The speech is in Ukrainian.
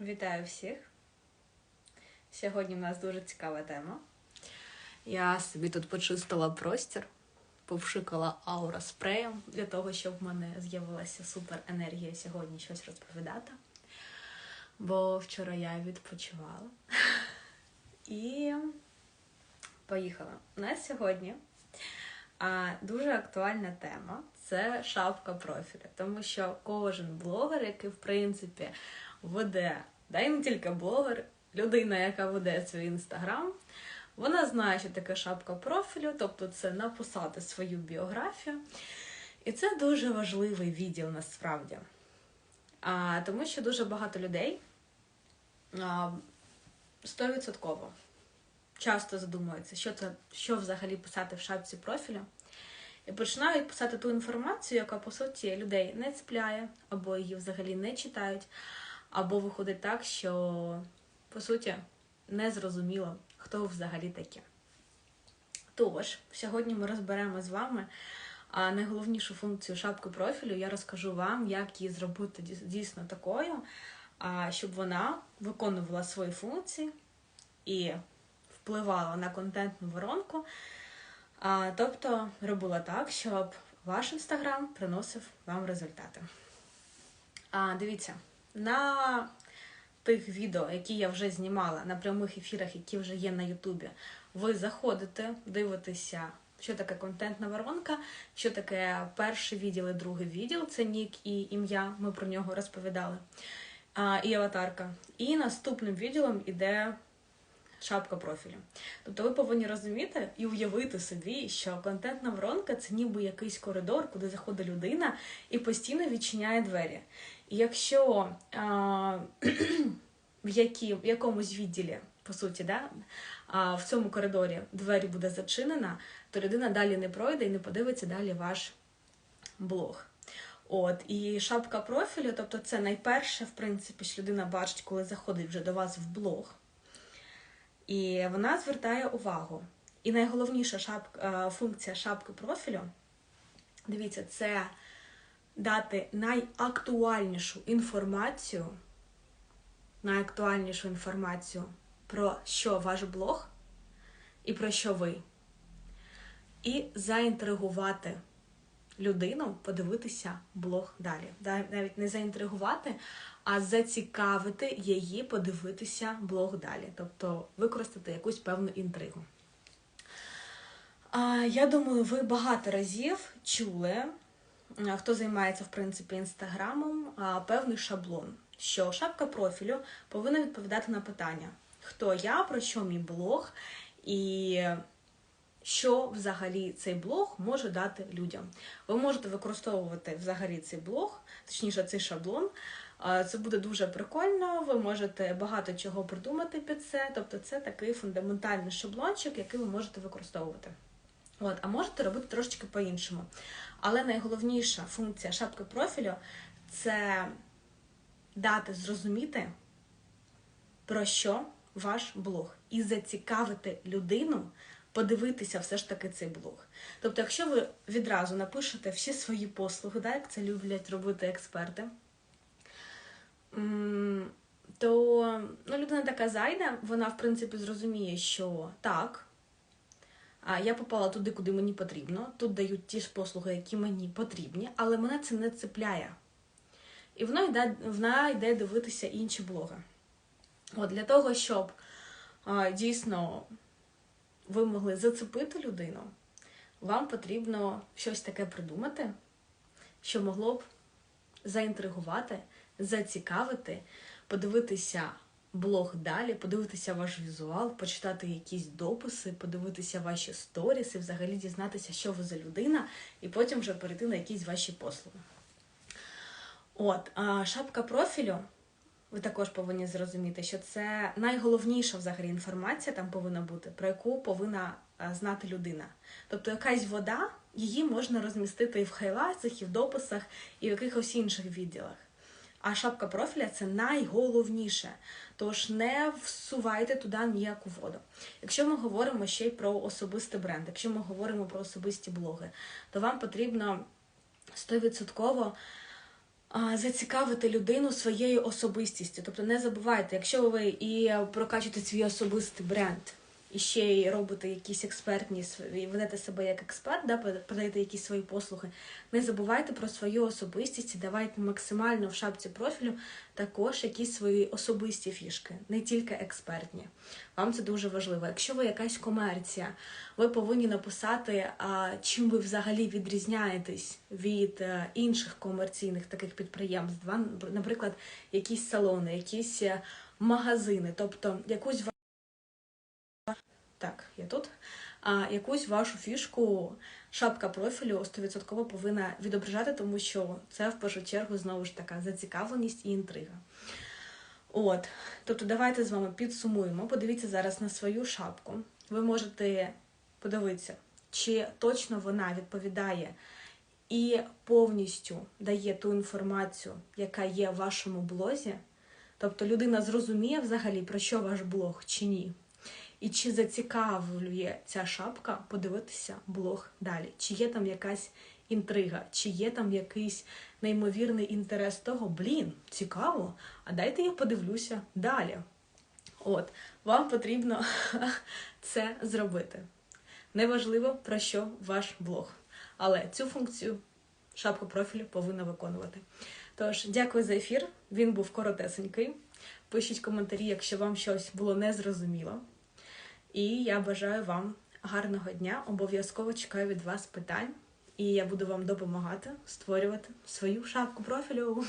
Вітаю всіх! Сьогодні в нас дуже цікава тема. Я собі тут почистила простір, повшикала аура спреєм для того, щоб в мене з'явилася супер енергія сьогодні щось розповідати. Бо вчора я відпочивала. І поїхала. У нас сьогодні дуже актуальна тема це шапка профіля. Тому що кожен блогер, який, в принципі, веде, да і не тільки блогер, людина, яка веде свій інстаграм, вона знає, що таке шапка профілю, тобто це написати свою біографію. І це дуже важливий відділ насправді. А, Тому що дуже багато людей стовідсотково часто задумуються, що це, що взагалі писати в шапці профілю. І починають писати ту інформацію, яка, по суті, людей не цепляє, або її взагалі не читають, або виходить так, що, по суті, не зрозуміло, хто взагалі таке. Тож, сьогодні ми розберемо з вами найголовнішу функцію шапки профілю. Я розкажу вам, як її зробити дійсно такою, щоб вона виконувала свої функції і впливала на контентну воронку. Тобто робила так, щоб ваш інстаграм приносив вам результати. Дивіться, на тих відео, які я вже знімала на прямих ефірах, які вже є на Ютубі, ви заходите, дивитеся, що таке контентна воронка, що таке перший відділ і другий відділ. Це нік і ім'я, ми про нього розповідали, і аватарка. І наступним відділом іде шапка профілю. Тобто ви повинні розуміти і уявити собі, що контентна воронка це ніби якийсь коридор, куди заходить людина і постійно відчиняє двері. І якщо а, в, які, в якомусь відділі, по суті, да, а, в цьому коридорі двері буде зачинена, то людина далі не пройде і не подивиться далі ваш блог. От, І шапка профілю, тобто це найперше, в принципі, що людина бачить, коли заходить вже до вас в блог. І вона звертає увагу. І найголовніша шапка, е, функція шапки профілю, дивіться, це дати найактуальнішу інформацію, найактуальнішу інформацію про що ваш блог і про що ви. І заінтригувати людину подивитися блог далі. Навіть не заінтригувати, а зацікавити її подивитися блог далі, тобто використати якусь певну інтригу. Я думаю, ви багато разів чули, хто займається, в принципі, інстаграмом, певний шаблон, що шапка профілю повинна відповідати на питання, хто я, про що мій блог, і що взагалі цей блог може дати людям. Ви можете використовувати взагалі цей блог, точніше, цей шаблон. Це буде дуже прикольно, ви можете багато чого придумати під це. Тобто це такий фундаментальний шаблончик, який ви можете використовувати. От, А можете робити трошечки по-іншому. Але найголовніша функція шапки профілю це дати зрозуміти, про що ваш блог, і зацікавити людину подивитися все ж таки цей блог. Тобто, якщо ви відразу напишете всі свої послуги, так, як це люблять робити експерти, то ну, людина така зайде, вона, в принципі, зрозуміє, що так, я попала туди, куди мені потрібно, тут дають ті ж послуги, які мені потрібні, але мене це не цепляє. І вона йде вона йде дивитися інші блоги. От Для того, щоб дійсно ви могли зацепити людину, вам потрібно щось таке придумати, що могло б заінтригувати, зацікавити, подивитися блог далі, подивитися ваш візуал, почитати якісь дописи, подивитися ваші сторіси, взагалі дізнатися, що ви за людина, і потім вже перейти на якісь ваші послуги. От, а шапка профілю ви також повинні зрозуміти, що це найголовніша взагалі інформація там повинна бути, про яку повинна е, знати людина. Тобто якась вода, її можна розмістити і в хайлайтах, і в дописах, і в якихось інших відділах. А шапка профіля це найголовніше. Тож не всувайте туди ніяку воду. Якщо ми говоримо ще й про особистий бренд, якщо ми говоримо про особисті блоги, то вам потрібно 100% а, зацікавити людину своєю особистістю. Тобто не забувайте, якщо ви і прокачуєте свій особистий бренд, і ще й робите якісь експертні свої- ведете себе як експерт, да, продаєте якісь свої послуги. Не забувайте про свою особистість і давайте максимально в шапці профілю також якісь свої особисті фішки, не тільки експертні. Вам це дуже важливо. Якщо ви якась комерція, ви повинні написати, а, чим ви взагалі відрізняєтесь від е, інших комерційних таких підприємств. Наприклад, якісь салони, якісь е, магазини, тобто якусь так, я тут. А якусь вашу фішку шапка профілю 100% повинна відображати, тому що це в першу чергу знову ж така зацікавленість і інтрига. От, тобто, давайте з вами підсумуємо. Подивіться зараз на свою шапку. Ви можете подивитися, чи точно вона відповідає і повністю дає ту інформацію, яка є в вашому блозі. Тобто людина зрозуміє взагалі, про що ваш блог чи ні. І чи зацікавлює ця шапка подивитися блог далі? Чи є там якась інтрига, чи є там якийсь неймовірний інтерес того, блін, цікаво, а дайте я подивлюся далі. От, вам потрібно це зробити. Неважливо про що ваш блог, але цю функцію шапка профілю повинна виконувати. Тож, дякую за ефір. Він був коротесенький. Пишіть коментарі, якщо вам щось було незрозуміло. І я бажаю вам гарного дня. Обов'язково чекаю від вас питань, і я буду вам допомагати створювати свою шапку профілю.